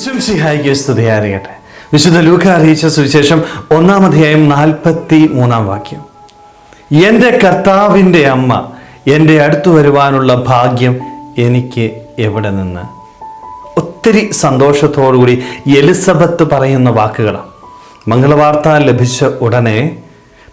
വിശുംസിഹായിക്ക് സ്തുതിയായിരിക്കട്ടെ. വിശുദ്ധ ലൂക്ക അറിയിച്ച സുവിശേഷം ഒന്നാം അധ്യായം നാൽപ്പത്തി മൂന്നാം വാക്യം. എന്റെ കർത്താവിന്റെ അമ്മ എന്റെ അടുത്ത് വരുവാനുള്ള ഭാഗ്യം എനിക്ക് എവിടെ നിന്ന്? ഒത്തിരി സന്തോഷത്തോടുകൂടി എലിസബത്ത് പറയുന്ന വാക്കുകളാണ് മംഗളവാർത്ത ലഭിച്ച ഉടനെ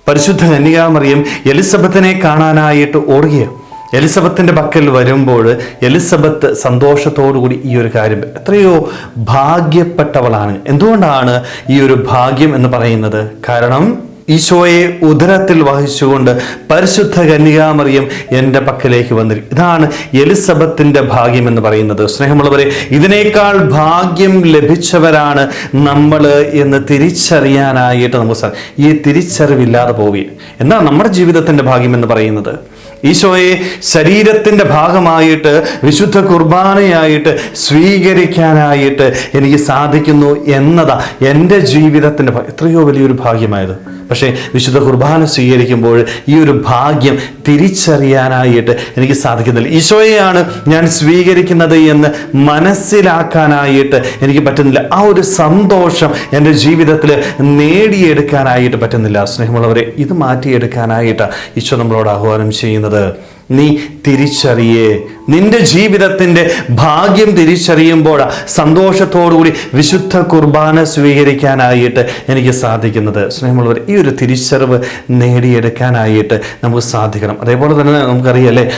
പരിശുദ്ധ കന്യകാമറിയം എലിസബത്തിനെ കാണാനായിട്ട് ഓടുകയാണ്. എലിസബത്തിന്റെ പക്കൽ വരുമ്പോൾ എലിസബത്ത് സന്തോഷത്തോടുകൂടി ഈ ഒരു കാര്യം എത്രയോ ഭാഗ്യപ്പെട്ടവളാണ്. എന്തുകൊണ്ടാണ് ഈ ഒരു ഭാഗ്യം എന്ന് പറയുന്നത്? കാരണം ഈശോയെ ഉദരത്തിൽ വഹിച്ചുകൊണ്ട് പരിശുദ്ധ കന്യകാമറിയം എന്റെ പക്കലേക്ക് വന്നിരിക്കും ഇതാണ് എലിസബത്തിന്റെ ഭാഗ്യം എന്ന് പറയുന്നത്. സ്നേഹമുള്ളവരെ ഇതിനേക്കാൾ ഭാഗ്യം ലഭിച്ചവരാണ് നമ്മൾ എന്ന് തിരിച്ചറിയാനായിട്ട് നമുക്ക് സാധിക്കും ഈ തിരിച്ചറിവില്ലാതെ പോവുകയും എന്താണ് നമ്മുടെ ജീവിതത്തിന്റെ ഭാഗ്യം എന്ന് പറയുന്നത്? ഈശോയെ ശരീരത്തിന്റെ ഭാഗമായിട്ട് വിശുദ്ധ കുർബാനയായിട്ട് സ്വീകരിക്കാനായിട്ട് എനിക്ക് സാധിക്കുന്നു എന്നതാ എന്റെ ജീവിതത്തിന്റെ എത്രയോ വലിയൊരു ഭാഗ്യമായത്. പക്ഷേ വിശുദ്ധ കുർബാന സ്വീകരിക്കുമ്പോൾ ഈ ഒരു ഭാഗ്യം തിരിച്ചറിയാനായിട്ട് എനിക്ക് സാധിക്കുന്നില്ല. ഈശോയെയാണ് ഞാൻ സ്വീകരിക്കുന്നത് എന്ന് മനസ്സിലാക്കാനായിട്ട് എനിക്ക് പറ്റുന്നില്ല. ആ ഒരു സന്തോഷം എന്റെ ജീവിതത്തിൽ നേടിയെടുക്കാനായിട്ട് പറ്റുന്നില്ല. സ്നേഹമുള്ളവരെ ഇത് മാറ്റിയെടുക്കാനായിട്ട് ഈശോ നമ്മളോട് ആഹ്വാനം ചെയ്യുന്നത്. നീ തിരിച്ചറിയേ. നിന്റെ ജീവിതത്തിന്റെ ഭാഗ്യം തിരിച്ചറിയുമ്പോൾ സന്തോഷത്തോടുകൂടി വിശുദ്ധ കുർബാന സ്വീകരിക്കാനായിട്ട് എനിക്ക് സാധിക്കുന്നത്. സ്നേഹമുള്ളവർ ഈ ഒരു തിരിച്ചറിവ് നേടിയെടുക്കാനായിട്ട് നമുക്ക് സാധിക്കണം. അതേപോലെ തന്നെ നമുക്കറിയാം അല്ലേ?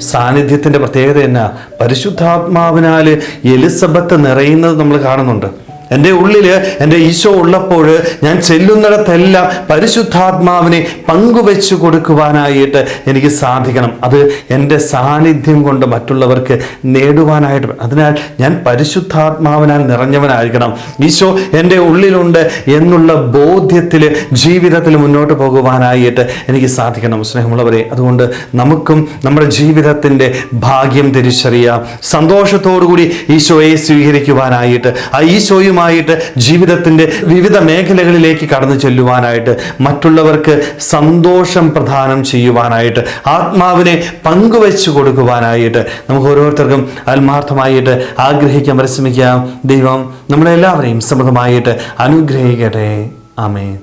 സാന്നിധ്യത്തിന്റെ പ്രത്യേകത എന്നാ? പരിശുദ്ധാത്മാവിനാൽ എലിസബത്ത് നിറയുന്നത് നമ്മൾ കാണുന്നുണ്ട്. എന്റെ ഉള്ളിൽ എന്റെ ഈശോ ഉള്ളപ്പോൾ ഞാൻ ചെല്ലുന്നിടത്തെല്ലാം പരിശുദ്ധാത്മാവിനെ പങ്കുവെച്ചു കൊടുക്കുവാനായിട്ട് എനിക്ക് സാധിക്കണം. അത് എന്റെ സാന്നിധ്യം കൊണ്ട് മറ്റുള്ളവർക്ക് നേടുവാനായിട്ട്. അതിനാൽ ഞാൻ പരിശുദ്ധാത്മാവിനാൽ നിറഞ്ഞവനായിരിക്കണം. ഈശോ എന്റെ ഉള്ളിലുണ്ട് എന്നുള്ള ബോധ്യത്തിൽ ജീവിതത്തിൽ മുന്നോട്ട് പോകുവാനായിട്ട് എനിക്ക് സാധിക്കണം. സ്നേഹമുള്ളവരെ അതുകൊണ്ട് നമുക്കും നമ്മുടെ ജീവിതത്തിന്റെ ഭാഗ്യം തിരിച്ചറിയാം. സന്തോഷത്തോടു കൂടി ഈശോയെ സ്വീകരിക്കുവാനായിട്ട്. ആ ഈശോയുമായിട്ട് ജീവിതത്തിന്റെ വിവിധ മേഖലകളിലേക്ക് കടന്നു ചെല്ലുവാനായിട്ട് മറ്റുള്ളവർക്ക് സന്തോഷം പ്രദാനം ചെയ്യുവാനായിട്ട് ആത്മാവിനെ പങ്കുവെച്ചു കൊടുക്കുവാനായിട്ട് നമുക്ക് ഓരോരുത്തർക്കും ആത്മാർത്ഥമായിട്ട് ആഗ്രഹിക്കാൻ പരിശ്രമിക്കാം. ദൈവം നമ്മളെല്ലാവരെയും സമൃദ്ധമായിട്ട് അനുഗ്രഹിക്കട്ടെ. ആമേൻ.